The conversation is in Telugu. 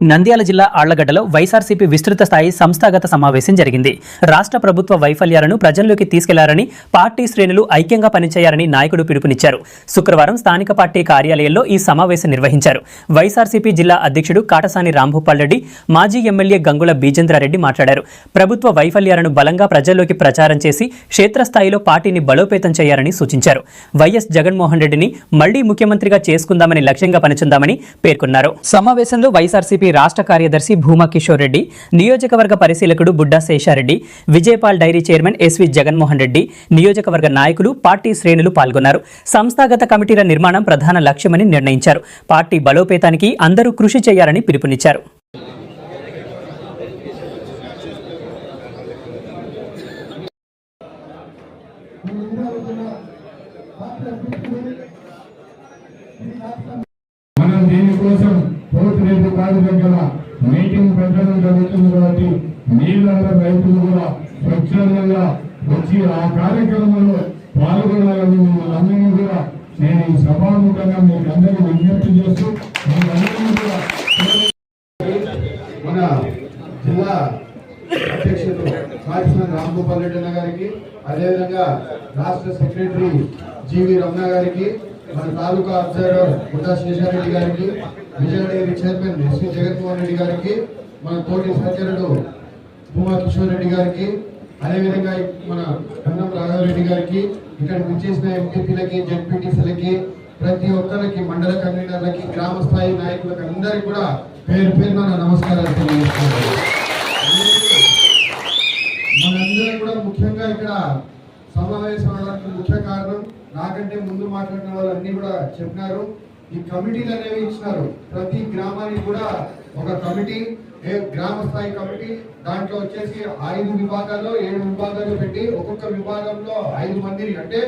నంద్యాల జిల్లా ఆళ్ళగడ్డలో వైఎస్ఆర్సీపీ విస్తృత స్థాయి సంస్థాగత సమావేశం జరిగింది. రాష్ట్ర ప్రభుత్వ వైఫల్యాలను ప్రజల్లోకి తీసుకెళ్ళారని పార్టీ శ్రేణులు ఐక్యంగా పనిచేయాలని నాయకుడు పిలుపునిచ్చారు. శుక్రవారం స్థానిక పార్టీ కార్యాలయంలో ఈ సమావేశం నిర్వహించారు. వైఎస్ఆర్సీపీ జిల్లా అధ్యక్షుడు కాటసాని రాంభూపాల్ రెడ్డి మాజీ ఎమ్మెల్యే గంగుల బీజేంద్రారెడ్డి మాట్లాడారు. ప్రభుత్వ వైఫల్యాలను బలంగా ప్రజల్లోకి ప్రచారం చేసి క్షేత్రస్థాయిలో పార్టీని బలోపేతం చేయాలని సూచించారు. వైఎస్ జగన్మోహన్ రెడ్డిని మళ్ళీ ముఖ్యమంత్రిగా చేసుకుందామని లక్ష్యంగా పనిచుందామని పేర్కొన్నారు. సమావేశంలో వైఎస్ఆర్సీపీ రాష్ట్ర కార్యదర్శి భూమా కిషోర్ రెడ్డి నియోజకవర్గ పరిశీలకుడు Budda Seshareddy Vijayapal dairy chairman SV Jaganmohan Reddy నియోజకవర్గ నాయకులు పార్టీ శ్రేణులు పాల్గొన్నారు. సంస్థాగత కమిటీల నిర్మాణం ప్రధాన లక్ష్యమని నిర్ణయించారు. పార్టీ బలోపేతానికి అందరూ కృషి చేయాలని పిలుపునిచ్చారు. రేపు కాదు మీటింగ్ పెట్టడం జరుగుతుంది కాబట్టి మీరందరూ రైతులు కూడా స్వచ్ఛందంగా వచ్చి ఆ కార్యక్రమంలో పాల్గొనాలని మిమ్మల్ని అందరినీ కూడా నేను ఈ సభాముఖంగా మీకు అందరికీ విజ్ఞప్తి చేస్తూ మీరందరినీ కూడా మన జిల్లా అధ్యక్షుడు కాటిసిన రాంగోపాల్ రెడ్డి అన్న గారికి అదేవిధంగా రాష్ట్ర సెక్రటరీ జీవి రమణ గారికి మన తాలూకా అబ్జర్వర్ బుడ్డా శేషారెడ్డి గారికి విజయనగరి చైర్మన్ శ్రీ జగన్మోహన్ రెడ్డి గారికి మన తోటి సహచరుడు భూమా కిషోర్ రెడ్డి గారికి అదేవిధంగా మన కన్నం రాఘవరెడ్డి గారికి ఇక్కడ విచ్చేసిన ఎంపీపీలకి జెడ్పీటీసీలకి ప్రతి ఒక్కరికి మండల కన్వీనర్లకి గ్రామ స్థాయి నాయకులకు అందరికి కూడా పేరు పేరున మన నమస్కారాలు తెలియజేస్తున్నాను. మనందరం కూడా ముఖ్యంగా ఇక్కడ సమావేశం అవడానికి ముఖ్య కారణం నాకంటే ముందు మాట్లాడిన వాళ్ళు అన్ని కూడా చెప్పినారు. ఈ కమిటీలు అనేవి ఇచ్చినారు. ప్రతి గ్రామానికి కూడా ఒక కమిటీ ఏ గ్రామ స్థాయి కమిటీ దాంట్లో వచ్చేసి ఐదు విభాగాల్లో ఏడు విభాగాలు పెట్టి ఒక్కొక్క విభాగంలో ఐదు మందిని అంటే